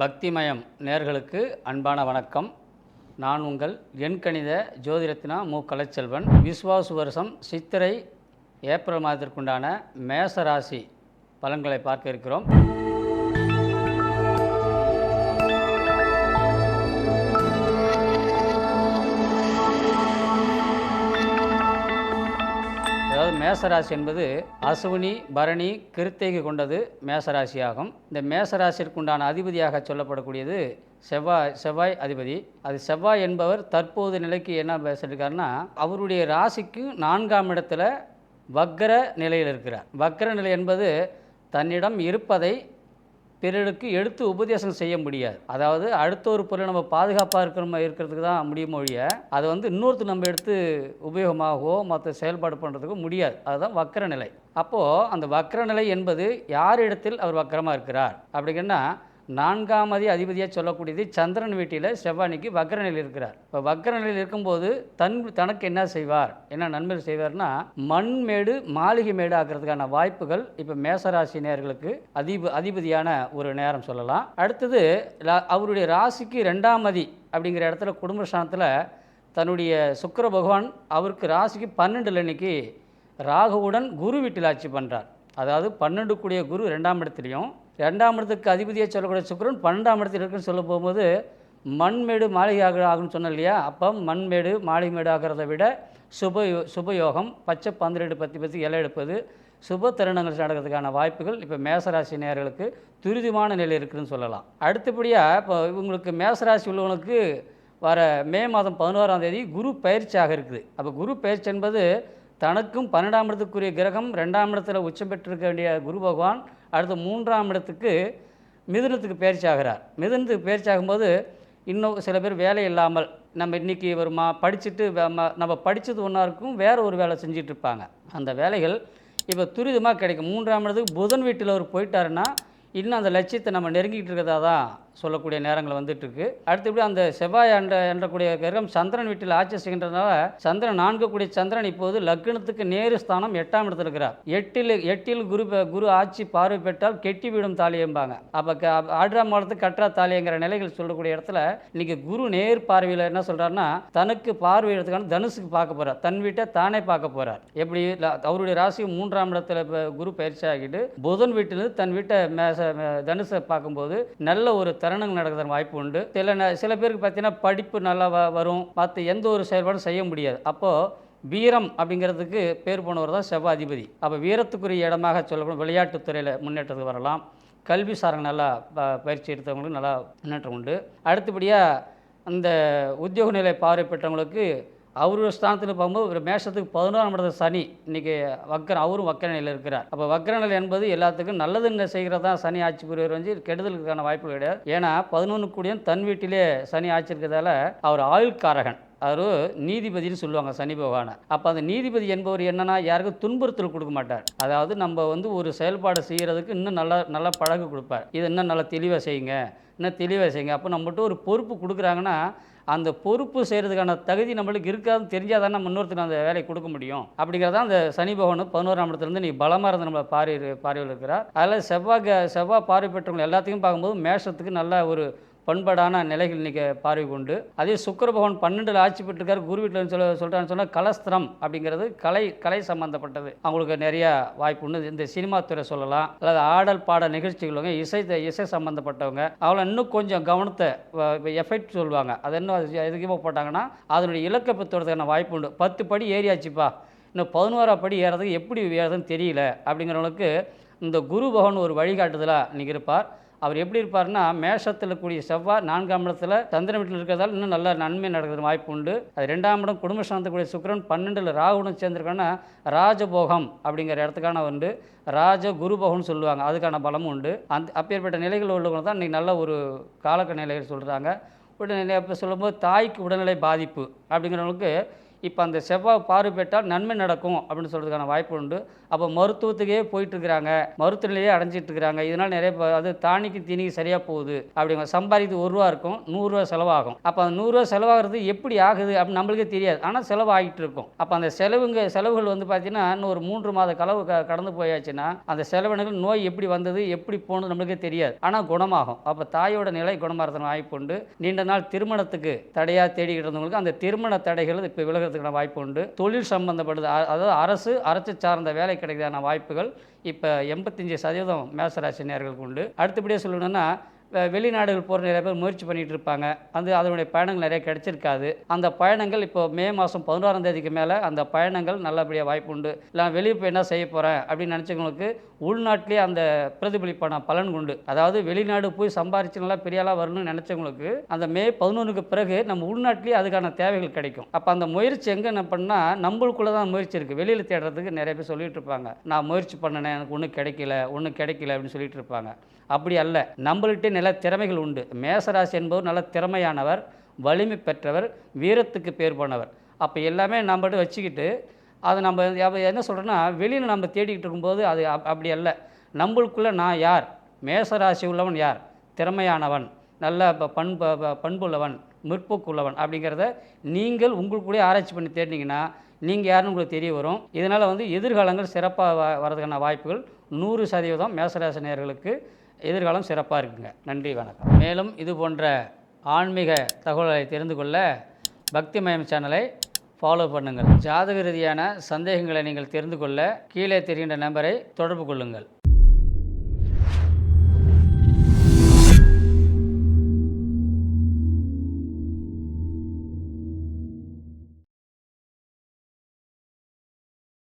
பக்திமயம் நேர்களுக்கு அன்பான வணக்கம். நான் உங்கள் எண்கணித ஜோதிரத்னா மு. கலைச்செல்வன். விஸ்வாசு வருஷம் சித்திரை ஏப்ரல் மாதத்திற்குண்டான மேச ராசி பலன்களை பார்க்க இருக்கிறோம். மேசராசி என்பது அசுவினி பரணி கிருத்தேகி கொண்டது மேசராசியாகும். இந்த மேசராசிற்குண்டான அதிபதியாக சொல்லப்படக்கூடியது செவ்வாய் செவ்வாய் அதிபதி. அது செவ்வாய் என்பவர் தற்போது நிலைக்கு என்ன பேசியிருக்காருன்னா அவருடைய ராசிக்கு நான்காம் இடத்துல வக்கர நிலையில் இருக்கிறார். வக்கர நிலை என்பது தன்னிடம் இருப்பதை பிறருக்கு எடுத்து உபதேசம் செய்ய முடியாது. அதாவது அடுத்த ஒரு பொருளை நம்ம பாதுகாப்பாக இருக்கிற இருக்கிறதுக்கு தான் முடியும் மொழிய அதை வந்து இன்னொருத்தர் நம்ம எடுத்து உபயோகமாகவோ மற்ற செயல்பாடு பண்ணுறதுக்கும் முடியாது. அதுதான் வக்கர நிலை அப்போது அந்த வக்கர நிலை என்பது யாரிடத்தில் அவர் வக்கரமாக இருக்கிறார்? அப்படிங்கன்னா நான்காமதி அதிபதியாக சொல்லக்கூடியது சந்திரன் வீட்டில் செவ்வானிக்கு வக்ரநிலையில் இருக்கிறார். இப்போ வக்ரநிலையில் இருக்கும்போது தன் தனக்கு என்ன செய்வார்? என்ன நன்மை செய்வார்னா மண்மேடு மாளிகை மேடு ஆகிறதுக்கான வாய்ப்புகள் இப்போ மேசராசி நேர்களுக்கு அதிப அதிபதியான ஒரு நேரம் சொல்லலாம். அடுத்தது அவருடைய ராசிக்கு ரெண்டாம் மதி அப்படிங்கிற இடத்துல குடும்பஸ்தானத்தில் தன்னுடைய சுக்கர பகவான் அவருக்கு ராசிக்கு பன்னெண்டுல இன்னைக்கு ராகுவுடன் குரு வீட்டில் ஆட்சி பண்ணுறார் அதாவது பன்னெண்டு கூடிய குரு ரெண்டாம் இடத்துலையும் ரெண்டாம் இடத்துக்கு அதிபதியாக சொல்லக்கூடிய சுக்கிரன் பன்னெண்டாம் இடத்துல இருக்குன்னு சொல்ல போகும்போது மண்மேடு மாளிகை ஆக ஆகுன்னு சொன்னேன் இல்லையா? அப்போ மண்மேடு மாளிகை மேடு ஆகிறத விட சுப சுபயோகம் பச்சை பந்திரெடு பற்றி பற்றி இலை எடுப்பது சுப தருணங்கள் நடக்கிறதுக்கான வாய்ப்புகள் இப்போ மேசராசி நேயர்களுக்கு துரிதமான நிலை இருக்குதுன்னு சொல்லலாம். அடுத்தபடியாக இப்போ இவங்களுக்கு மேசராசி உள்ளவங்களுக்கு வர மே மாதம் பதினோராம் தேதி குரு பயிற்சியாக இருக்குது. அப்போ குரு பயிற்சி என்பது தனக்கும் பன்னெண்டாம் இடத்துக்குரிய கிரகம் ரெண்டாம் இடத்துல உச்சம் பெற்றிருக்க வேண்டிய குரு பகவான் அடுத்த மூன்றாம் இடத்துக்கு மிதுனத்துக்கு பயிற்சி ஆகிறார் மிதுனத்துக்கு பயிற்சி ஆகும்போது இன்னும் சில பேர் வேலை இல்லாமல் நம்ம இன்றைக்கி வருமா படிச்சுட்டு ம- நம்ம படித்தது ஒன்றா இருக்கும் வேறு ஒரு வேலை செஞ்சிட்டு இருப்பாங்க. அந்த வேலைகள் இப்போ துரிதமாக கிடைக்கும். மூன்றாம் இடத்துக்கு புதன் வீட்டில் அவர் போயிட்டாருன்னா இன்னும் அந்த லட்சியத்தை நம்ம நெருங்கிக்கிட்டு இருக்கிறதா தான் சொல்லக்கூடிய நேரங்கள் வந்துட்டுருக்கு. அடுத்தபடி அந்த செவ்வாய் என்ற என்றக்கூடிய கிரகம் சந்திரன் வீட்டில் ஆட்சி செய்கின்றதுனால சந்திரன் நான்கு கூடிய சந்திரன் இப்போது லக்னத்துக்கு நேரு ஸ்தானம் எட்டாம் இடத்துல இருக்கிறார் எட்டில் எட்டில் குரு குரு ஆட்சி பார்வை பெற்றால் கெட்டி விடும் தாலியம்பாங்க அப்போ க ஆடுறா மாடத்துக்கு கற்றா தாலிங்கிற நிலைகள் சொல்லக்கூடிய இடத்துல இன்னைக்கு குரு நேர் பார்வையில் என்ன சொல்றாருன்னா தனக்கு பார்வையிடத்துக்கான தனுசுக்கு பார்க்க போறார். தன் வீட்டை தானே பார்க்க போறார். எப்படி அவருடைய ராசி மூன்றாம் இடத்துல இப்போ குரு பயிற்சி ஆகிட்டு புதன் வீட்டிலிருந்து தன் வீட்டை மேச தனுசை பார்க்கும்போது நல்ல ஒரு தருணங்கள் நடக்கிறதுக்கு வாய்ப்பு உண்டு. சில ந- சில பேருக்கு பார்த்தீங்கன்னா படிப்பு நல்லா வ- வரும். மற்ற எந்த ஒரு செயல்பாடும் செய்ய முடியாது. அப்போது வீரம் அப்படிங்கிறதுக்கு பேர் போனவர் தான் செவ்வாய் அதிபதி. அப்போ வீரத்துக்குரிய இடமாக சொல்லப்படும். விளையாட்டுத்துறையில் முன்னேற்றத்துக்கு வரலாம். கல்வி சாரங்க நல்லா ப- பயிற்சி எடுத்தவங்களுக்கு நல்லா முன்னேற்றம் உண்டு. அடுத்தபடியாக அந்த உத்தியோக நிலை பார்வை பெற்றவங்களுக்கு அவரோட ஸ்தானத்தில் பார்க்கும்போது ஒரு மேஷத்துக்கு பதினோராம் இடத்துல சனி இன்றைக்கி வக்கர அவரும் வக்கர நிலையில் இருக்கிறார். அப்போ வக்கர நிலை என்பது எல்லாத்துக்கும் நல்லது செய்கிறது தான் சனி ஆட்சி புரிவர் வந்து கெடுதலுக்கான வாய்ப்பு கிடையாது. ஏன்னா பதினொன்று கூடியும் தன் வீட்டிலே சனி ஆட்சி இருக்கிறதால அவர் ஆயுள்காரகன். அவர் நீதிபதினு சொல்லுவாங்க சனி பகவானை. அப்போ அந்த நீதிபதி என்பவர் என்னன்னா யாருக்கும் துன்புறுத்தல் கொடுக்க மாட்டார். அதாவது நம்ம வந்து ஒரு செயல்பாடு செய்கிறதுக்கு இன்னும் நல்லா நல்லா பழகு கொடுப்பார். இது இன்னும் நல்லா தெளிவாக செய்யுங்க இன்னும் தெளிவாக செய்யுங்க. அப்போ நம்மகிட்ட ஒரு பொறுப்பு கொடுக்குறாங்கன்னா அந்த பொறுப்பு செய்கிறதுக்கான தகுதி நம்மளுக்கு இருக்காதுன்னு தெரிஞ்சால் தான் நம்ம இன்னொருத்தர் அந்த வேலையை கொடுக்க முடியும். அப்படிங்கிறதான் அந்த சனி பகவான் பதினோராம் இடத்துலேருந்து நீ பலமாக இருந்து நம்மளை பார்வை பார்வையில் இருக்கிறார். அதில் செவ்வாய் செவ்வாய் பார்வை பெற்றவங்க எல்லாத்தையும் பார்க்கும்போது மேஷத்துக்கு நல்ல ஒரு பண்பாடான நிலைகள் இன்றைக்கி பார்வை கொண்டு அதே சுக்கர பகவான் பன்னெண்டில் ஆட்சி பெற்றிருக்காரு. குரு வீட்டில் சொல்ல சொல்கிறான்னு சொன்னால் கலஸ்திரம் அப்படிங்கிறது கலை கலை சம்மந்தப்பட்டது அவங்களுக்கு நிறையா வாய்ப்பு உண்டு. இந்த சினிமா துறை சொல்லலாம். அல்லது ஆடல் பாட நிகழ்ச்சிகளுங்க இசை இசை சம்மந்தப்பட்டவங்க அவளை இன்னும் கொஞ்சம் கவனத்தை எஃபெக்ட் சொல்லுவாங்க. அது என்ன எதுக்குமே போட்டாங்கன்னா அதனுடைய இலக்கை பெற்றுறதுக்கான வாய்ப்பு உண்டு. பத்து படி ஏறியாச்சுப்பா. இன்னும் பதினோரா படி ஏறதுக்கு எப்படி ஏறதுன்னு தெரியல அப்படிங்கிறவங்களுக்கு இந்த குரு பகவான் ஒரு வழிகாட்டுதலாக இன்னைக்கு இருப்பார். அவர் எப்படி இருப்பார்னா மேஷத்தில் கூடிய செவ்வாய் நான்காம் இடத்துல சந்திரன் வீட்டில் இருக்கிறதால இன்னும் நல்ல நன்மை நடக்கிறது வாய்ப்பு உண்டு. அது ரெண்டாம் இடம் குடும்ப சாந்தக்கூடிய சுக்கிரன் பன்னெண்டில் ராகுடன் சேர்ந்திருக்காங்கன்னா ராஜபோகம் அப்படிங்கிற இடத்துக்கான உண்டு. ராஜ குருபோகம்னு சொல்லுவாங்க அதுக்கான பலமும் உண்டு. அந்த அப்பேற்பட்ட நிலைகள் உள்ளவங்க தான் இன்றைக்கி நல்ல ஒரு காலக்க நிலைகள் சொல்கிறாங்க உடல்நிலை இப்போ சொல்லும்போது தாய்க்கு உடல்நிலை பாதிப்பு அப்படிங்கிறவங்களுக்கு இப்போ அந்த செவ்வாய் பார்வை பெற்றால் நன்மை நடக்கும் அப்படின்னு சொல்கிறதுக்கான வாய்ப்பு உண்டு. அப்போ மருத்துவத்துக்கே போயிட்டுருக்கிறாங்க. மருத்துவ நிலையே அடைஞ்சிட்ருக்கிறாங்க இதனால் நிறைய அது தானிக்கு தீனிக்கு சரியாக போகுது அப்படிங்க சம்பாதிக்கிறது ஒரு ரூபா இருக்கும் நூறுரூவா செலவாகும். அப்போ அந்த நூறுரூவா செலவாகிறது எப்படி ஆகுது அப்படின்னு நம்மளுக்கே தெரியாது. ஆனால் செலவு ஆகிட்டு இருக்கும். அப்போ அந்த செலவுங்க செலவுகள் வந்து பார்த்தீங்கன்னா இன்னும் ஒரு மூன்று மாத கலவு க கடந்து போயாச்சுன்னா அந்த செலவினங்கள் நோய் எப்படி வந்தது எப்படி போனது நம்மளுக்கே தெரியாது. ஆனால் குணமாகும். அப்போ தாயோட நிலை குணமாகிறதுக்கு வாய்ப்பு உண்டு. நீண்ட நாள் திருமணத்துக்கு தடையாக தேடிக்கிட்டு இருந்தவங்களுக்கு அந்த திருமண தடைகள் இப்போ கிடைக்கிறதுக்கான வாய்ப்பு உண்டு. தொழில் சம்பந்தப்பட்டது அதாவது அரசு அரசு சார்ந்த வேலை கிடைக்கிறதான வாய்ப்புகள் இப்போ எண்பத்தஞ்சு சதவீதம் மேசராசி நேர்களுக்கு உண்டு. அடுத்தபடியாக சொல்லணும்னா வெளிநாடுகள் போகிற நிறைய பேர் முயற்சி பண்ணிகிட்டு இருப்பாங்க. அந்த அதனுடைய பயணங்கள் நிறைய கிடைச்சிருக்காது. அந்த பயணங்கள் இப்போ மே மாதம் பதினோராம் தேதிக்கு மேலே அந்த பயணங்கள் நல்லபடியாக வாய்ப்பு உண்டு. இல்லை நான் வெளியே போய் என்ன செய்ய போகிறேன் அப்படின்னு நினச்சவங்களுக்கு உள்நாட்டிலே அந்த பிரதிபலிப்பான பலன் உண்டு. அதாவது வெளிநாடு போய் சம்பாரிச்சு நல்லா பெரியாலாக வரணும்னு நினச்சவங்களுக்கு அந்த மே பதினொன்றுக்கு பிறகு நம்ம உள்நாட்டிலேயே அதுக்கான தேவைகள் கிடைக்கும். அப்போ அந்த முயற்சி எங்கே என்ன பண்ணால் நம்மளுக்குள்ளே தான் முயற்சி இருக்குது வெளியில் தேடுறதுக்கு நிறைய பேர் சொல்லிட்டு இருப்பாங்க. நான் முயற்சி பண்ணினேன் எனக்கு ஒன்றும் கிடைக்கல ஒன்றும் கிடைக்கல அப்படின்னு சொல்லிட்டு இருப்பாங்க. அப்படி அல்ல. நம்மள்கிட்ட நல்ல திறமைகள் உண்டு. மேசராசி என்பவர் நல்ல திறமையானவர் வலிமை பெற்றவர் வீரத்துக்கு பேர் போனவர். அப்போ எல்லாமே நம்மகிட்ட வச்சுக்கிட்டு அதை நம்ம என்ன சொல்கிறேன்னா வெளியில் நம்ம தேடிக்கிட்டு இருக்கும்போது அது அப்படி அல்ல. நம்மளுக்குள்ளே நான் யார்? மேசராசி உள்ளவன் யார்? திறமையானவன் நல்ல பண்பு ப- பண்புள்ளவன் முற்போக்குள்ளவன் அப்படிங்கிறத நீங்கள் உங்களுக்குள்ளே ஆராய்ச்சி பண்ணி தேடினீங்கன்னா நீங்கள் யாருன்னு உங்களுக்கு தெரிய வரும். இதனால் வந்து எதிர்காலங்கள் சிறப்பாக வ வரதுக்கான வாய்ப்புகள் நூறு சதவீதம் மேசராசி நேயர்களுக்கு எதிர்காலம் சிறப்பாக இருக்குங்க. நன்றி வணக்கம். மேலும் இது போன்ற ஆன்மீக தகவல்களை தெரிந்து கொள்ள பக்தி மயம் சேனலை ஃபாலோ பண்ணுங்கள். ஜாதக ரீதியான சந்தேகங்களை நீங்கள் தெரிந்து கொள்ள கீழே தெரிகின்ற நம்பரை தொடர்பு கொள்ளுங்கள்.